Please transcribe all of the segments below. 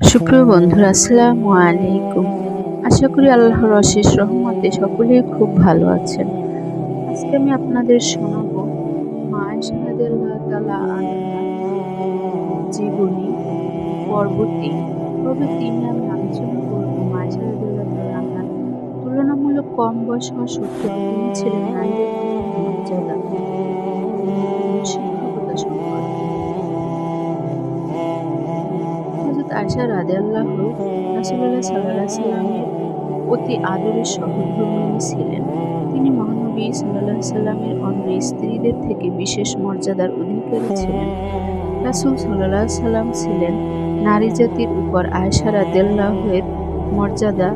সুপ্রিয় বন্ধুরা, আসসালামু আলাইকুম। আশা করি আল্লাহর অশেষ রহমতে সকলেই খুব ভালো আছেন। আজকে আমি আপনাদের শোনাবো তাআলা আনহা জীবনী পর্ব তিন আমি আলোচনা করব মা আনহার। তুলনামূলক কম বয়স হওয়া তিনি ছিলেন নারীদের মর্যাদা। হযরত আয়েশা রাদিয়াল্লাহু রাসূলুল্লাহ সাল্লামের অতি আদরের সহধর্মিণী ছিলেন। তিনি মহানবী সাল্লাল্লাহু সাল্লামের অন্য স্ত্রীদের থেকে বিশেষ মর্যাদার অধিকারী ছিলেন। রাসূল সাল্লাল্লাহু সাল্লাম ছিলেন নারী জাতির উপর আয়েশা রাদিয়াল্লাহুর মর্যাদা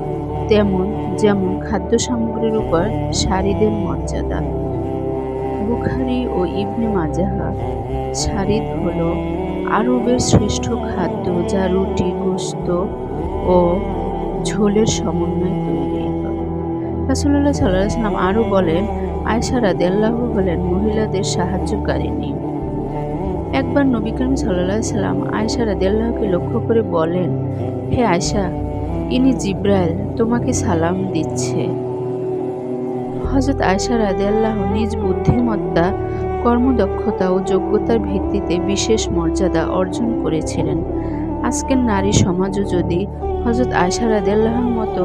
তেমন যেমন খাদ্য সামগ্রীর উপর সারিদের মর্যাদা। বুখারী ও ইবনে মাজাহ সারিদ হল আরবের শ্রেষ্ঠ খাদ্য যা রুটি, গোশত ও ঝোলের সমন্বয়ে তৈরি হয়। রাসূলুল্লাহ সাল্লাল্লাহু আলাইহি সাল্লাম আরও বলেন, আয়েশা রাদিয়াল্লাহু হলেন মহিলাদের সাহায্যকারিণী। একবার নবী করিম আলাইহি সাল্লাম আয়েশা রাদিয়াল্লাহুকে লক্ষ্য করে বলেন, হে আয়েশা, ইনি জিবরাইল তোমাকে সালাম দিচ্ছে। হযরত আয়েশা রাদিয়াল্লাহু নিজ বুদ্ধিমত্তা, কর্মদক্ষতা ও যোগ্যতার ভিত্তিতে বিশেষ মর্যাদা অর্জন করেছিলেন। আজকের নারী সমাজও যদি হযরত আয়েশা রাদিয়াল্লাহুর মতো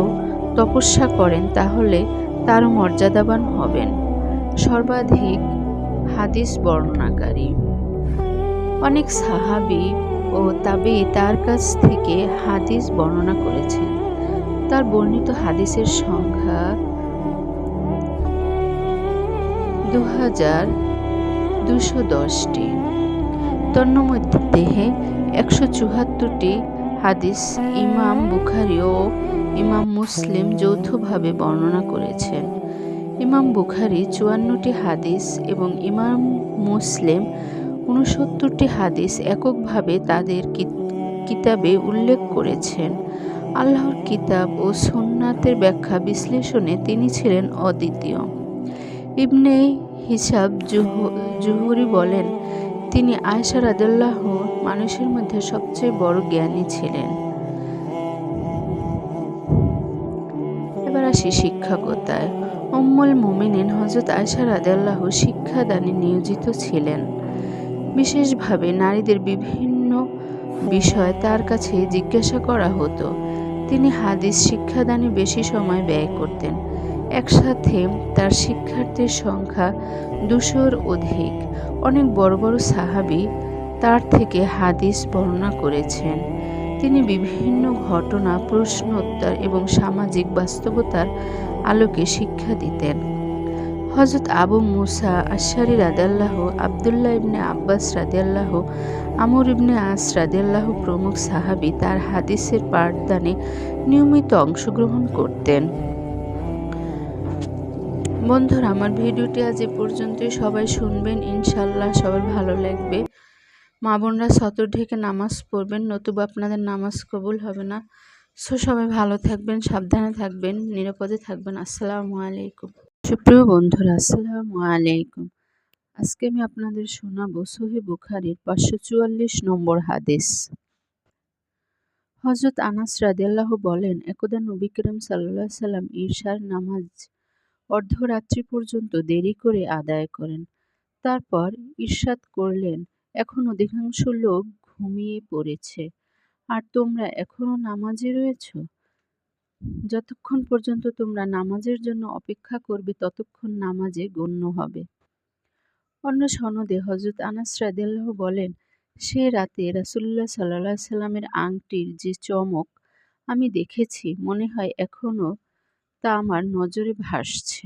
তপস্যা করেন, তাহলে তারও মর্যাদাবান হবেন। সর্বাধিক হাদিস বর্ণনাকারী অনেক সাহাবী ও তাবেয়ী তার কাছ থেকে হাদিস বর্ণনা করেছেন। তার বর্ণিত হাদিসের সংখ্যা দুহাজার দুশো দশটি। তন্মধ্যে একশো চুয়াত্তরটি হাদিস ইমাম বুখারী ও ইমাম মুসলিম যৌথভাবে বর্ণনা করেছেন। ইমাম বুখারি চুয়ান্নটি হাদিস এবং ইমাম মুসলিম উনসত্তরটি হাদিস এককভাবে তাদের কিতাবে উল্লেখ করেছেন। আল্লাহর কিতাব ও সুন্নাতের ব্যাখ্যা বিশ্লেষণে তিনি ছিলেন অদ্বিতীয়। ইবনে হিসাব জুহুরি বলেন, তিনি আয়সা রাদাল্লাহ মানুষের মধ্যে সবচেয়ে বড় জ্ঞানী ছিলেন। এবার আসি শিক্ষকতায় অম্মল মোমিনিন হজরত আয়সা রাদাল্লাহ শিক্ষাদানে নিয়োজিত ছিলেন। বিশেষভাবে নারীদের বিভিন্ন বিষয় তার কাছে জিজ্ঞাসা করা হতো। তিনি হাদিস শিক্ষাদানে বেশি সময় ব্যয় করতেন। একসাথে তার শিক্ষার্থীর সংখ্যা দুশোর অধিক। অনেক বড় বড় সাহাবি তার থেকে হাদিস বর্ণনা করেছেন। তিনি বিভিন্ন ঘটনা, প্রশ্নোত্তর এবং সামাজিক বাস্তবতার আলোকে শিক্ষা দিতেন। হজরত আবু মুসা আশারি রাদাল্লাহ আবদুল্লাহ ইবনে আব্বাস রাদিয়াল্লাহ, আমর ইবনে আস রাদিয়াল্লাহ প্রমুখ সাহাবি তার হাদিসের পাঠদানে নিয়মিত অংশগ্রহণ করতেন। বন্ধুরা, আমার ভিডিওটি আজ এ পর্যন্তই। সবাই শুনবেন, ইনশাল্লাহ সবার ভালো লাগবে। মা বোনরা সতর ঢেকে নামাজ পড়বেন, নতুবা আপনাদের নামাজ কবুল হবে না। সো সবাই ভালো থাকবেন, সাবধানে থাকবেন, নিরাপদে থাকবেন। আসসালামু আলাইকুম। সুপ্রিয় বন্ধুরা, আসসালামু আলাইকুম। আজকে আমি আপনাদের শোনাবো সহি বুখারির পাঁচশো চুয়াল্লিশ নম্বর হাদিস। হজরত আনাস রাদিয়াল্লাহ বলেন, একদা নবী করিম সাল্লাহ সাল্লাম ঈর্ষার নামাজ অর্ধরাত্রি পর্যন্ত দেরি করে আদায় করেন। তারপর ঈর্ষাদ করলেন, এখন অধিকাংশ লোক ঘুমিয়ে পড়েছে। আর তোমরা এখনও নামাজে রয়েছ? যতক্ষণ পর্যন্ত তোমরা নামাজের জন্য অপেক্ষা করবে, ততক্ষণ নামাজে গণ্য হবে। অন্য সনদে হজরত আনাস রাদিয়াল্লাহ বলেন, সে রাতে রাসুল্লাহ সাল্লাহ সাল্লামের আংটির যে চমক আমি দেখেছি, মনে হয় এখনও তা আমার নজরে ভাসছে।